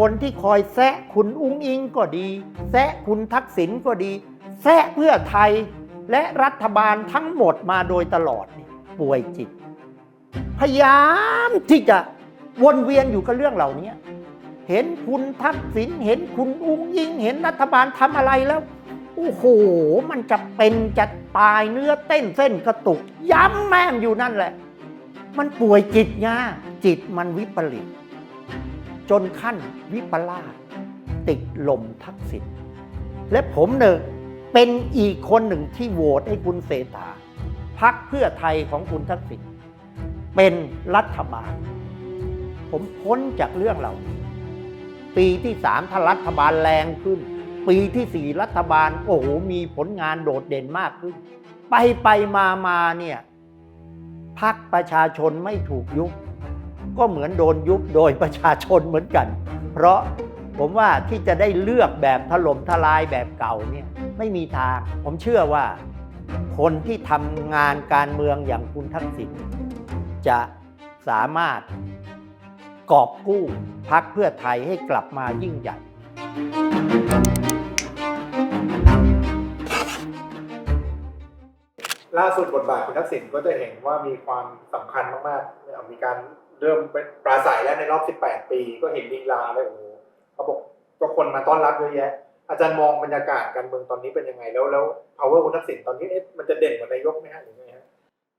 คนที่คอยแซะคุณอุ้งอิงก็ดี แซะคุณทักษิณก็ดี แซะเพื่อไทยและรัฐบาลทั้งหมดมาโดยตลอดป่วยจิต พยายามที่จะวนเวียนอยู่กับเรื่องเหล่านี้เห็นคุณทักษิณเห็นคุณอุ้งอิง เห็นรัฐบาลทำอะไรแล้วโอ้โห มันจะเป็นจะตายเนื้อเต้นเส้นกระตุก ย้ำแม่งอยู่นั่นแหละ มันป่วยจิตไงจิตมันวิปริต จนขั้นวิปลาสติดลมทักษิณและผมเนี่ยเป็นอีกคนหนึ่งที่โหวตให้คุณเศรษฐาพักเพื่อไทยของคุณทักษิณเป็นรัฐบาล ผมพ้นจากเรื่องเหล่านี้ ปีที่สามถ้ารัฐบาลแรงขึ้น ปีที่สี่รัฐบาล โอ้โหมีผลงานโดดเด่นมากขึ้น ไปไปมามาเนี่ยพักประชาชนไม่ถูกยุบ ก็เหมือนโดนยุบโดยประชาชนเหมือนกัน เพราะผมว่าที่จะได้เลือกแบบถล่มทลายแบบเก่าเนี่ยไม่มีทาง ผมเชื่อว่าคนที่ทำงานการเมืองอย่างคุณทักษิณจะสามารถกอบกู้พักเพื่อไทยให้กลับมายิ่งใหญ่ ล่าสุดบทบาทคุณทักษิณก็จะเห็นว่ามีความสำคัญมากๆมีการ เริ่มเป็นปราศัยแล้วในรอบ 18 ปีก็เห็นลีลาเลยโอ้โหเขาบอกก็คนมาต้อนรับเยอะแยะ อาจารย์มองบรรยากาศการเมืองตอนนี้เป็นยังไง แล้วแล้ว power คุณทักษิณตอนนี้เอ๊ะมันจะเด่นกว่านายกไหมฮะหรือไงฮะ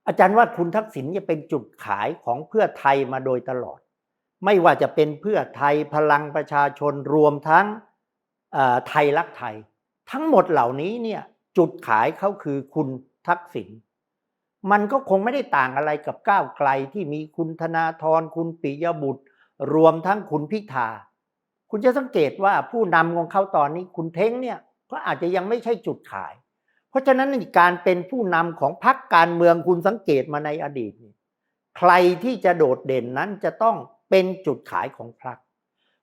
อาจารย์ว่าคุณทักษิณจะเป็นจุดขายของเพื่อไทยมาโดยตลอด ไม่ว่าจะเป็นเพื่อไทยพลังประชาชนรวมทั้งไทยรักไทย ทั้งหมดเหล่านี้เนี่ยจุดขายเขาคือคุณทักษิณ มันก็คงไม่ได้ต่างอะไรกับก้าวไกลที่มีคุณธนาธรคุณปิยบุตร รวมทั้งคุณพิธา คุณจะสังเกตว่าผู้นำของเขาตอนนี้คุณเท้งเนี่ยก็อาจจะยังไม่ใช่จุดขาย เพราะฉะนั้นการเป็นผู้นำของพรรคการเมืองคุณสังเกตมาในอดีต ใครที่จะโดดเด่นนั้นจะต้องเป็นจุดขายของพรรค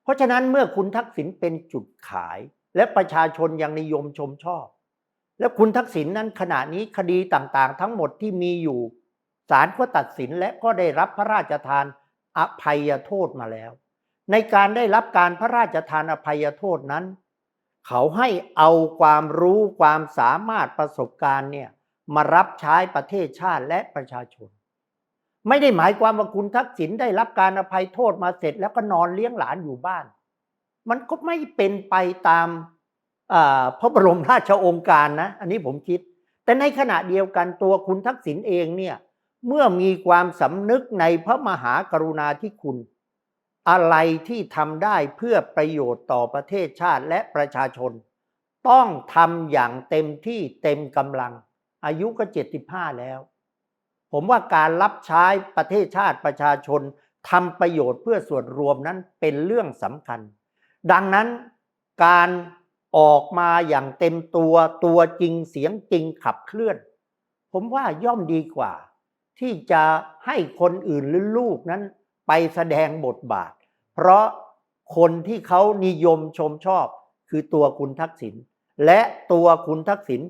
เพราะฉะนั้นเมื่อคุณทักษิณเป็นจุดขาย และประชาชนยังนิยมชมชอบ และคุณทักษิณนั้นขณะนี้คดีต่างๆ ทั้งหมดที่มีอยู่ศาลก็ตัดสินและก็ได้รับพระราชทานอภัยโทษมาแล้ว ในการได้รับการพระราชทานอภัยโทษนั้น เขาให้เอาความรู้ความสามารถประสบการณ์เนี่ยมารับใช้ประเทศชาติและประชาชน ไม่ได้หมายความว่าคุณทักษิณได้รับการอภัยโทษมาเสร็จแล้วก็นอนเลี้ยงหลานอยู่บ้าน มันก็ไม่เป็นไปตาม พระบรมราชโองการนะ อันนี้ผมคิด แต่ในขณะเดียวกันตัวคุณทักษิณเองเนี่ยเมื่อมีความสำนึกในพระมหากรุณาธิคุณ อะไรที่ทำได้เพื่อประโยชน์ต่อประเทศชาติและประชาชน ต้องทำอย่างเต็มที่เต็มกำลัง อายุก็ 75 แล้ว ผมว่าการรับใช้ประเทศชาติประชาชนทำประโยชน์เพื่อส่วนรวมนั้นเป็นเรื่องสำคัญ ดังนั้นการ ออกมาอย่างเต็มตัวตัวจริงเสียงจริงขับเคลื่อน ผมว่าย่อมดีกว่า ที่จะให้คนอื่นหรือลูกนั้นไปแสดงบทบาท เพราะคนที่เขานิยมชมชอบ คือตัวคุณทักษิณและตัวคุณทักษิณ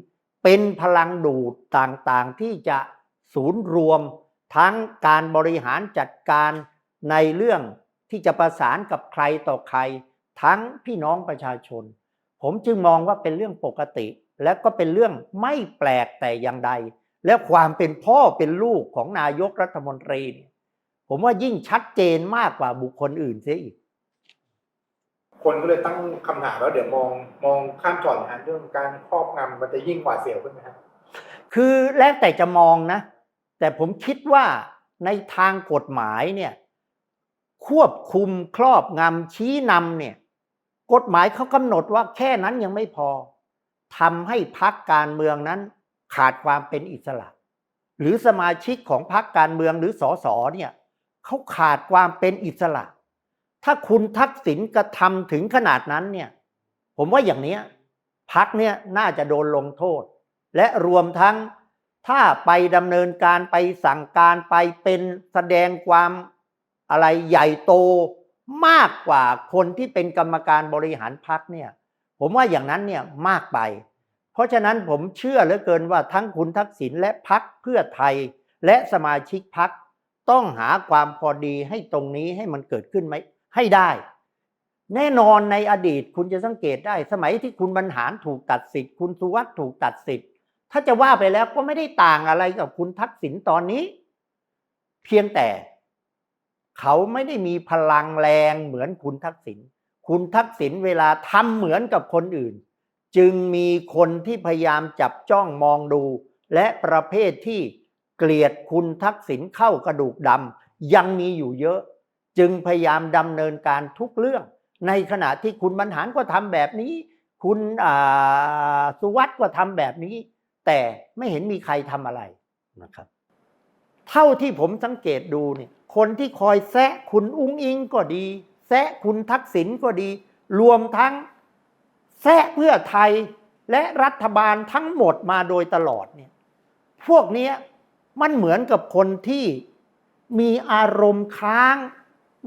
เป็นพลังดูดต่างๆที่จะศูนย์รวมทั้งการบริหารจัดการในเรื่องที่จะประสานกับใครต่อใคร ทั้งพี่น้องประชาชน ผมจึงมองว่าเป็นเรื่องปกติ และก็เป็นเรื่องไม่แปลกแต่อย่างใด และความเป็นพ่อเป็นลูกของนายกรัฐมนตรีเนี่ยผมว่ายิ่งชัดเจนมากกว่าบุคคลอื่นเสียอีก คนก็เลยตั้งคำถามแล้วเดี๋ยวมองมองข้ามจอดนะฮะเรื่องการครอบงำมันจะยิ่งหวาดเสียวขึ้นไหมฮะคือแล้วแต่จะมองนะ แต่ผมคิดว่าในทางกฎหมายเนี่ยควบคุมครอบงำชี้นำเนี่ย กฎหมายเขากำหนดว่าแค่นั้นยังไม่พอทำให้พักการเมืองนั้นขาดความเป็นอิสระ หรือสมาชิกของพรรคการเมืองหรือสสเนี่ยเขาขาดความเป็นอิสระ ถ้าคุณทักษิณกระทำถึงขนาดนั้นเนี่ย ผมว่าอย่างนี้พักเนี่ยน่าจะโดนลงโทษ และรวมทั้งถ้าไปดำเนินการไปสั่งการไปเป็นแสดงความอะไรใหญ่โต มากกว่าคนที่เป็นกรรมการบริหารพักเนี่ย ผมว่าอย่างนั้นเนี่ยมากไป เพราะฉะนั้นผมเชื่อเหลือเกินว่าทั้งคุณทักษิณและพักเพื่อไทยและสมาชิกพักต้องหาความพอดีให้ตรงนี้ให้มันเกิดขึ้นไหมให้ได้ แน่นอนในอดีตคุณจะสังเกตได้ สมัยที่คุณบรรหารถูกตัดสิทธิ์ คุณสุวัสด์ถูกตัดสิทธิ์ ถ้าจะว่าไปแล้วก็ไม่ได้ต่างอะไรกับคุณทักษิณตอนนี้ เพียงแต่ เขาไม่ได้มีพลังแรงเหมือนคุณทักษิณคุณทักษิณเวลาทำเหมือนกับคนอื่น จึงมีคนที่พยายามจับจ้องมองดู และประเภทที่เกลียดคุณทักษิณเข้ากระดูกดำยังมีอยู่เยอะ จึงพยายามดำเนินการทุกเรื่อง ในขณะที่คุณบรรหารก็ทำแบบนี้ คุณสุวัสด์ก็ทำแบบนี้ แต่ไม่เห็นมีใครทำอะไรนะครับ เท่าที่ผมสังเกตดูเนี่ยคนที่คอยแซะคุณอุ้งอิงก็ดี แซะคุณทักษิณก็ดี รวมทั้งแซะเพื่อไทยและรัฐบาลทั้งหมดมาโดยตลอดเนี่ยพวกนี้มันเหมือนกับคนที่มีอารมณ์ค้าง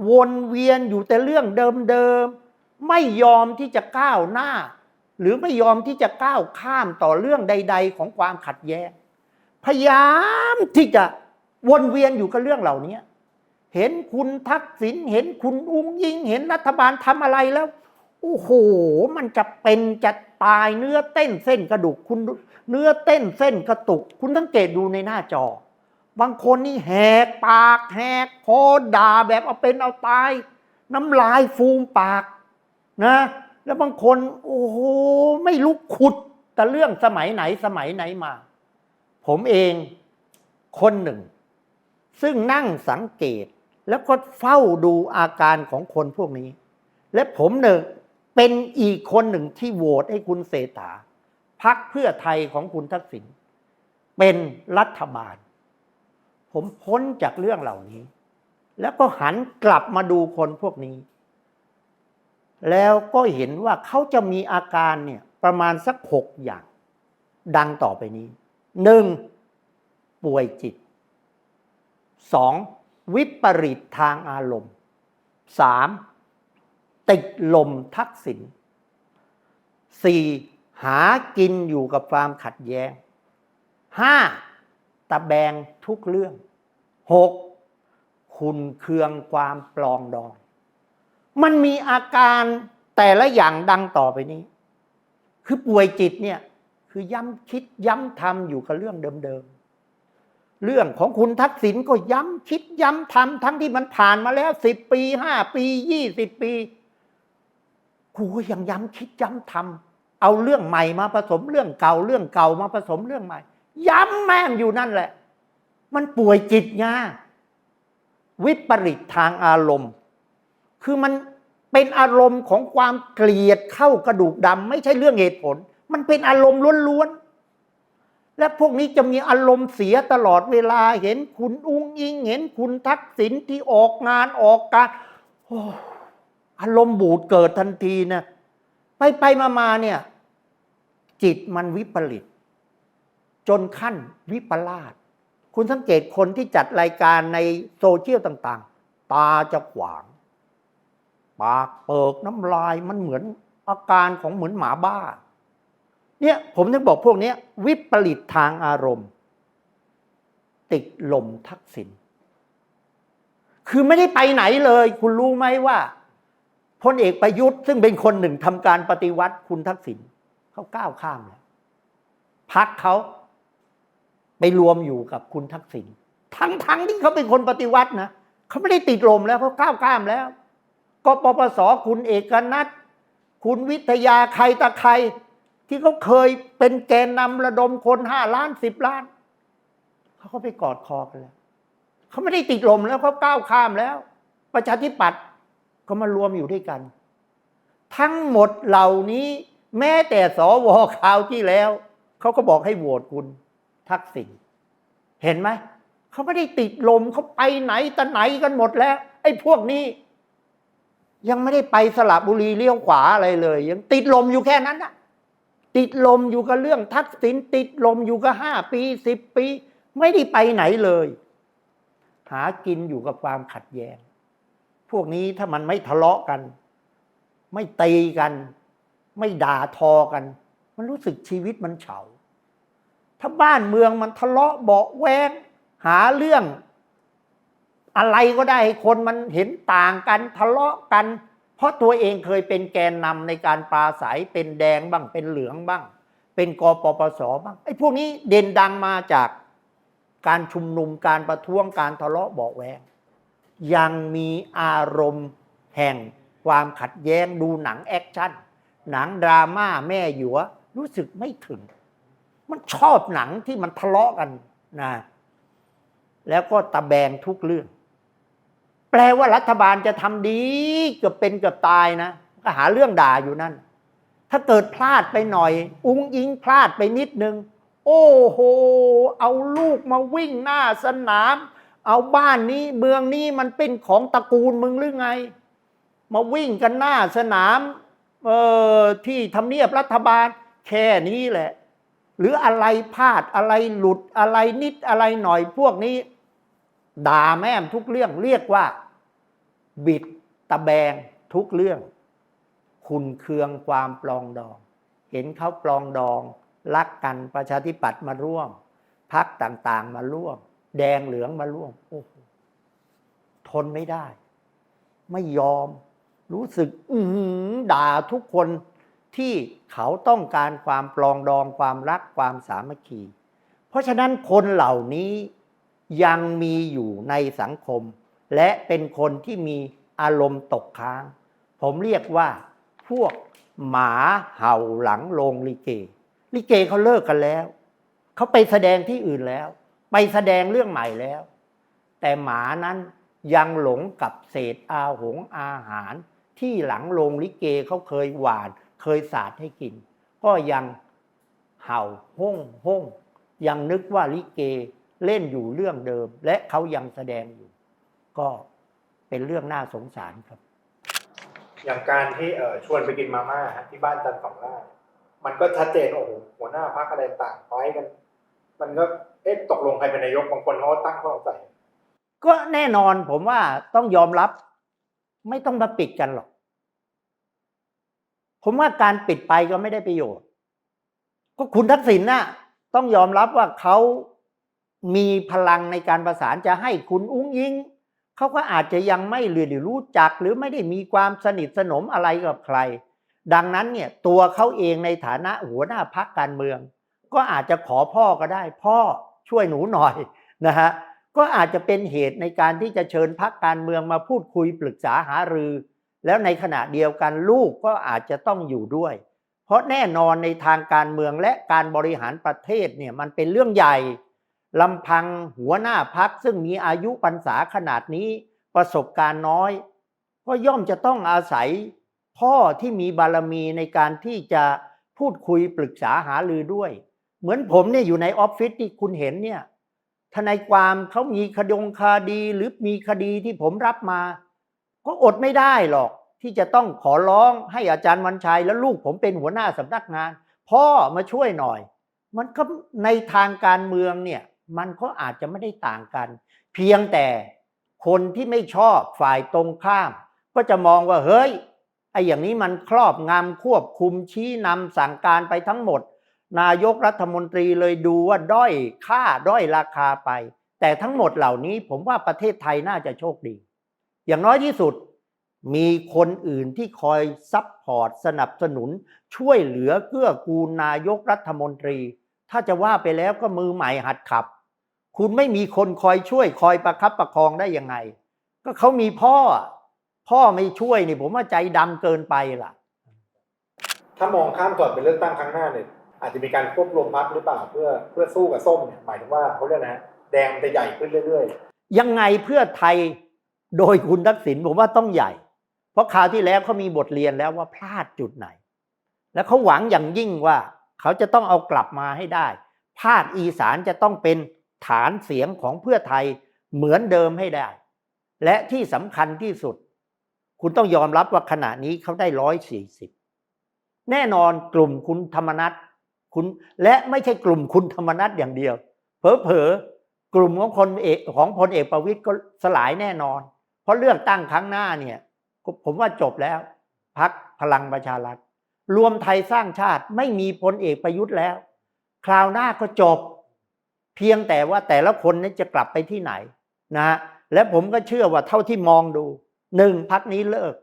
วนเวียนอยู่แต่เรื่องเดิมๆ ไม่ยอมที่จะก้าวหน้า หรือไม่ยอมที่จะก้าวข้ามต่อเรื่องใด ๆ ของความขัดแย้งพยายามที่จะ วนเวียนอยู่กับเรื่องเหล่านี้เห็นคุณทักษิณเห็นคุณอุ้งยิง เห็นรัฐบาลทำอะไรแล้ว โอ้โห มันจะเป็นจะตายเนื้อเต้นเส้นกระดูกคุณเนื้อเต้นเส้นกระตุก คุณสังเกตดูในหน้าจอ บางคนนี่แหกปากแหกคอด่าแบบเอาเป็นเอาตาย น้ำลายฟูมปากนะ แล้วบางคนโอ้โหไม่ลุกขุดแต่เรื่องสมัยไหนสมัยไหนมา ผมเองคนหนึ่ง ซึ่งนั่งสังเกตแล้วก็เฝ้าดูอาการของคนพวกนี้ และผมหนึ่งเป็นอีกคนหนึ่งที่โหวตให้คุณเศรษฐาพักเพื่อไทยของคุณทักษิณเป็นรัฐบาล ผมพ้นจากเรื่องเหล่านี้ แล้วก็หันกลับมาดูคนพวกนี้ แล้วก็เห็นว่าเขาจะมีอาการเนี่ยประมาณสักหกอย่าง ดังต่อไปนี้หนึ่งป่วยจิต สองวิปริตทางอารมณ์สามติดลมทักษิณสี่หากินอยู่กับความขัดแย้งห้าตะแบงทุกเรื่องหกคุณเคืองความปลองดอง มันมีอาการแต่ละอย่างดังต่อไปนี้ คือป่วยจิตเนี่ย คือย้ำคิดย้ำทำอยู่กับเรื่องเดิมๆ เรื่องของคุณทักษิณก็ย้ำคิดย้ำทำทั้งที่มันผ่านมาแล้วสิบปีห้าปียี่สิบปีครูก็ยังย้ำคิดย้ำทำเอาเรื่องใหม่มาผสมเรื่องเก่าเรื่องเก่ามาผสมเรื่องใหม่ ย้ำแม่งอยู่นั่นแหละ มันป่วยจิตไงวิปริตทางอารมณ์ คือมันเป็นอารมณ์ของความเกลียดเข้ากระดูกดำไม่ใช่เรื่องเหตุผล มันเป็นอารมณ์ล้วนๆ และพวกนี้จะมีอารมณ์เสียตลอดเวลาเห็นคุณอุ้งอิง เห็นคุณทักษิณที่ออกงานออกการโอ้อารมณ์บูดเกิดทันทีนะไปไปมามาเนี่ย จิตมันวิปริต จนขั้นวิปลาสคุณสังเกตคนที่จัดรายการในโซเชียลต่าง ๆ ตาจะขวาง ปากเปิกน้ำลายมันเหมือนอาการของเหมือนหมาบ้า เนี่ยผมถึงบอกพวกนี้วิปริตทางอารมณ์ ติดลมทักษิณคือไม่ได้ไปไหนเลย คุณรู้ไหมว่าพลเอกประยุทธ์ซึ่งเป็นคนหนึ่งทำการปฏิวัติคุณทักษิณเขาก้าวข้ามแล้วพักเขาไปรวมอยู่กับคุณทักษิณทั้งทั้งที่เขาเป็นคนปฏิวัตินะเขาไม่ได้ติดลมแล้วเขาก้าวข้ามแล้วกปปสคุณเอกนัทคุณวิทยาใครตะใคร ที่เขาเคยเป็นแกนนำระดมคนห้าล้านสิบล้าน เขาก็ไปกอดคอกันแล้วเขาไม่ได้ติดลมแล้วเขาก้าวข้ามแล้ว ประชาธิปัตย์ก็มารวมอยู่ด้วยกัน ทั้งหมดเหล่านี้แม้แต่สวคราวที่แล้ว เขาก็บอกให้โหวตคุณ ทักษิณเห็นไหมเขาไม่ได้ติดลมเขาไปไหนต่ไหนกันหมดแล้ว ไอ้พวกนี้ ยังไม่ได้ไปสระบุรีเลี้ยวขวาอะไรเลย ยังติดลมอยู่แค่นั้นนะ ติดลมอยู่กับเรื่องทักษิณติดลมอยู่กับห้าปีสิบปี ไม่ได้ไปไหนเลย หากินอยู่กับความขัดแย้ง พวกนี้ถ้ามันไม่ทะเลาะกัน ไม่ตีกัน ไม่ด่าทอกัน มันรู้สึกชีวิตมันเฉา ถ้าบ้านเมืองมันทะเลาะเบาแวงหาเรื่อง อะไรก็ได้ให้คนมันเห็นต่างกัน ทะเลาะกัน เพราะตัวเองเคยเป็นแกนนำในการปราศัยเป็นแดงบ้างเป็นเหลืองบ้าง เป็นกปปสบ้างไอ้พวกนี้เด่นดังมาจากการชุมนุมการประท้วงการทะเลาะเบาแวงยังมีอารมณ์แห่งความขัดแย้งดูหนังแอคชั่น หนังดราม่าแม่หยวรู้สึกไม่ถึง มันชอบหนังที่มันทะเลาะกันนะแล้วก็ตะแบงทุกเรื่อง แปลว่ารัฐบาลจะทำดีเกือบเป็นเกือบตายนะก็หาเรื่องด่าอยู่นั่น ถ้าเกิดพลาดไปหน่อย อุ้งอิงพลาดไปนิดนึง โอ้โห เอาลูกมาวิ่งหน้าสนาม เอาบ้านนี้เมืองนี้มันเป็นของตระกูลมึงหรือไง มาวิ่งกันหน้าสนามเออที่ทำเนียบรัฐบาลแค่นี้แหละ หรืออะไรพลาดอะไรหลุดอะไรนิดอะไรหน่อยพวกนี้ ด่าแม่มทุกเรื่องเรียกว่า บิดตะแบงทุกเรื่อง คุณเคืองความปลองดอง เห็นเขาปลองดอง รักกันประชาธิปัตย์มาร่วมพักต่างๆมาร่วม แดงเหลืองมาร่วมโอ้โหทนไม่ได้ ไม่ยอม รู้สึก อืด่าทุกคนที่เขาต้องการความปลองดองความรักความสามัคคี เพราะฉะนั้นคนเหล่านี้ ยังมีอยู่ในสังคม และเป็นคนที่มีอารมณ์ตกค้าง ผมเรียกว่า พวกหมาเห่าหลังโรงลิเก ลิเกเขาเลิกกันแล้ว เขาไปแสดงที่อื่นแล้ว ไปแสดงเรื่องใหม่แล้ว แต่หมานั้นยังหลงกับเศษอาหงอาหาร ที่หลังโรงลิเกเขาเคยหวานเคยสาดให้กิน ก็ยังเห่าห้องห้องยังนึกว่าลิเก เล่นอยู่เรื่องเดิม และเขายังแสดงอยู่ ก็เป็นเรื่องน่าสงสารครับ อย่างการที่เออชวนไปกินมาม่าฮะที่บ้านจันทร์สองล่ามันก็ชัดเจนโอ้โหหัวหน้าพักอะไรต่างไปกัน มันก็เอ๊ะตกลงใครเป็นนายกบางคนเขาก็ตั้งข้อสงสัยก็แน่นอนผมว่าต้องยอมรับ ไม่ต้องมาปิดกันหรอก ผมว่าการปิดไปก็ไม่ได้ประโยชน์ ก็คุณทักษิณน่ะ ต้องยอมรับว่าเขา มีพลังในการประสานจะให้คุณอุ้งยิงเขาก็อาจจะยังไม่เรียนหรือรู้จักหรือไม่ได้มีความสนิทสนมอะไรกับใคร ดังนั้นเนี่ยตัวเขาเองในฐานะหัวหน้าพักการเมือง ก็อาจจะขอพ่อก็ได้ พ่อช่วยหนูหน่อยนะฮะก็อาจจะเป็นเหตุในการที่จะเชิญพักการเมืองมาพูดคุยปรึกษาหารือ แล้วในขณะเดียวกันลูกก็อาจจะต้องอยู่ด้วย เพราะแน่นอนในทางการเมืองและการบริหารประเทศเนี่ยมันเป็นเรื่องใหญ่ ลำพังหัวหน้าพักซึ่งมีอายุพรรษาขนาดนี้ประสบการณ์น้อย ก็ย่อมจะต้องอาศัยพ่อที่มีบารมีในการที่จะพูดคุยปรึกษาหารือด้วย เหมือนผมเนี่ยอยู่ในออฟฟิศที่คุณเห็นเนี่ยทนายความเขามีคดงคดีหรือมีคดีที่ผมรับมา ก็อดไม่ได้หรอก ที่จะต้องขอร้องให้อาจารย์วันชัย และลูกผมเป็นหัวหน้าสำนักงาน พ่อมาช่วยหน่อย มันก็ในทางการเมืองเนี่ย มันก็อาจจะไม่ได้ต่างกัน เพียงแต่คนที่ไม่ชอบฝ่ายตรงข้าม ก็จะมองว่าเฮ้ยไอ้อย่างนี้มันครอบงำควบคุมชี้นำสั่งการไปทั้งหมด นายกรัฐมนตรีเลยดูว่าด้อยค่าด้อยราคาไป แต่ทั้งหมดเหล่านี้ผมว่าประเทศไทยน่าจะโชคดี อย่างน้อยที่สุดมีคนอื่นที่คอยซัพพอร์ตสนับสนุน ช่วยเหลือเกื้อกูลนายกรัฐมนตรี ถ้าจะว่าไปแล้วก็มือใหม่หัดขับ คุณไม่มีคนคอยช่วยคอยประคับประคองได้ยังไง ก็เขามีพ่อ พ่อไม่ช่วยนี่ผมว่าใจดำเกินไปล่ะ ถ้ามองข้ามก่อนเป็นเลือกตั้งครั้งหน้าเนี่ยอาจจะมีการควบรวมพักหรือเปล่าเพื่อเพื่อสู้กับส้มเนี่ยหมายถึงว่าเขาเรียกนะฮะแดงมันจะใหญ่ขึ้นเรื่อยยังไงเพื่อไทยโดยคุณทักษิณผมว่าต้องใหญ่ เพราะคราวที่แล้วเขามีบทเรียนแล้วว่าพลาดจุดไหน แล้วเขาหวังอย่างยิ่งว่า เขาจะต้องเอากลับมาให้ได้ ภาคอีสานจะต้องเป็น ฐานเสียงของเพื่อไทยเหมือนเดิมให้ได้ และที่สำคัญที่สุด คุณต้องยอมรับว่าขณะนี้เขาได้ร้อยสี่สิบแน่นอนกลุ่มคุณธรรมนัฐคุณและไม่ใช่กลุ่มคุณธรรมนัฐอย่างเดียว เผลอๆกลุ่มของคนเอกของพลเอกประวิตยก็สลายแน่นอน เพราะเลือกตั้งครั้งหน้าเนี่ยผมว่าจบแล้วพักพลังประชารัฐรวมไทยสร้างชาติไม่มีพลเอกประยุทธ์แล้ว คราวหน้าก็จบ เพียงแต่ว่าแต่ละคนนี้จะกลับไปที่ไหนนะฮะและผมก็เชื่อว่าเท่าที่มองดูหนึ่งพักนี้เลิก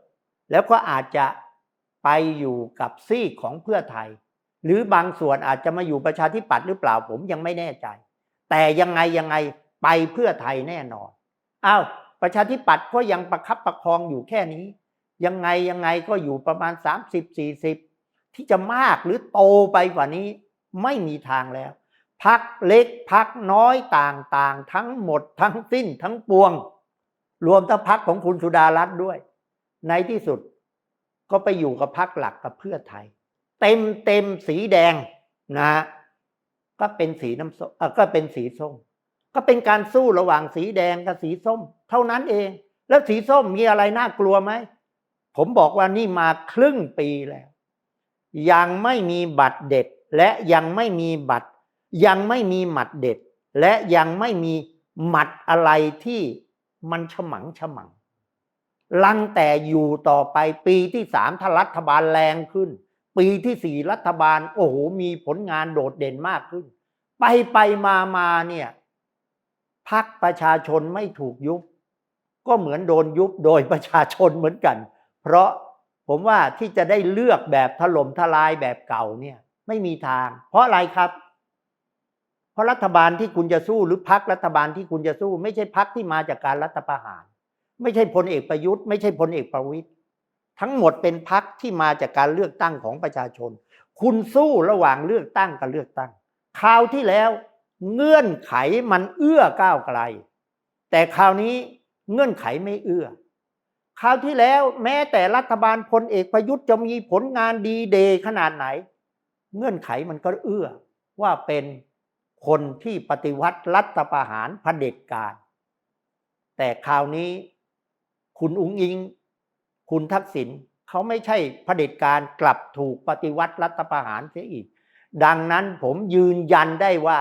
แล้วก็อาจจะไปอยู่กับซีกของเพื่อไทย หรือบางส่วนอาจจะมาอยู่ประชาธิปัตย์หรือเปล่าผมยังไม่แน่ใจ แต่ยังไงยังไงไปเพื่อไทยแน่นอนอ้าวประชาธิปัตย์ก็ยังประคับประคองอยู่แค่นี้ ยังไงยังไงก็อยู่ประมาณ 30 40 ที่จะมากหรือโตไปกว่านี้ไม่มีทางแล้ว พักเล็กพักน้อยต่างๆ ทั้งหมดทั้งสิ้นทั้งปวง รวมทั้งพักของคุณสุดารัตน์ด้วย ในที่สุดก็ไปอยู่กับพักหลักกับเพื่อไทย เต็มเต็มสีแดงนะฮะก็เป็นสีน้ำส้มก็เป็นสีส้ม ก็เป็นการสู้ระหว่างสีแดงกับสีส้ม เท่านั้นเอง แล้วสีส้มมีอะไรน่ากลัวไหมผมบอกว่านี่มาครึ่งปีแล้ว ยังไม่มีบัตรเด็ดและยังไม่มีบัตร ยังไม่มีหมัดเด็ด และยังไม่มีหมัดอะไรที่มันฉมังฉมัง ลังแต่อยู่ต่อไปปีที่สามถ้ารัฐบาลแรงขึ้น ปีที่สี่รัฐบาล โอ้โห มีผลงานโดดเด่นมากขึ้น ไปไปมามาเนี่ยพักประชาชนไม่ถูกยุบ ก็เหมือนโดนยุบโดยประชาชนเหมือนกัน เพราะผมว่าที่จะได้เลือกแบบถล่มทลายแบบเก่าเนี่ยไม่มีทาง เพราะอะไรครับ เพราะรัฐบาลที่คุณจะสู้หรือพักรัฐบาลที่คุณจะสู้ ไม่ใช่พักที่มาจากการรัฐประหาร ไม่ใช่พลเอกประยุทธ์ไม่ใช่พลเอกประวิตยทั้งหมดเป็นพักที่มาจากการเลือกตั้งของประชาชน คุณสู้ระหว่างเลือกตั้งกับเลือกตั้งคราวที่แล้วเงื่อนไขมันเอื้อก้าวไกล แต่คราวนี้เงื่อนไขไม่เอื้อ คราวที่แล้วแม้แต่รัฐบาลพลเอกประยุทธ์จะมีผลงานดีเดย์ขนาดไหน เงื่อนไขมันก็เอื้อว่าเป็น คนที่ปฏิวัติรัฐประหารเผด็จการ แต่คราวนี้คุณอุงอิง คุณทักษิณเขาไม่ใช่เผด็จการกลับถูกปฏิวัติรัฐประหารเสียอีก ดังนั้นผมยืนยันได้ว่า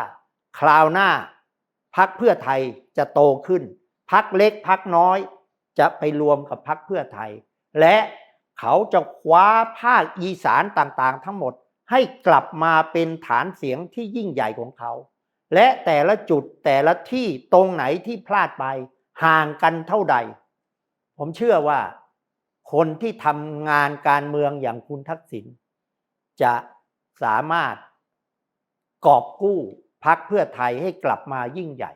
คราวหน้าพักเพื่อไทยจะโตขึ้น พักเล็กพักน้อยจะไปรวมกับพักเพื่อไทย และเขาจะคว้าภาคอีสานต่างๆ ทั้งหมด ให้กลับมาเป็นฐานเสียงที่ยิ่งใหญ่ของเขา และแต่ละจุดแต่ละที่ตรงไหนที่พลาดไปห่างกันเท่าใด ผมเชื่อว่า คนที่ทำงานการเมืองอย่างคุณทักษิณจะสามารถกอบกู้พักเพื่อไทยให้กลับมายิ่งใหญ่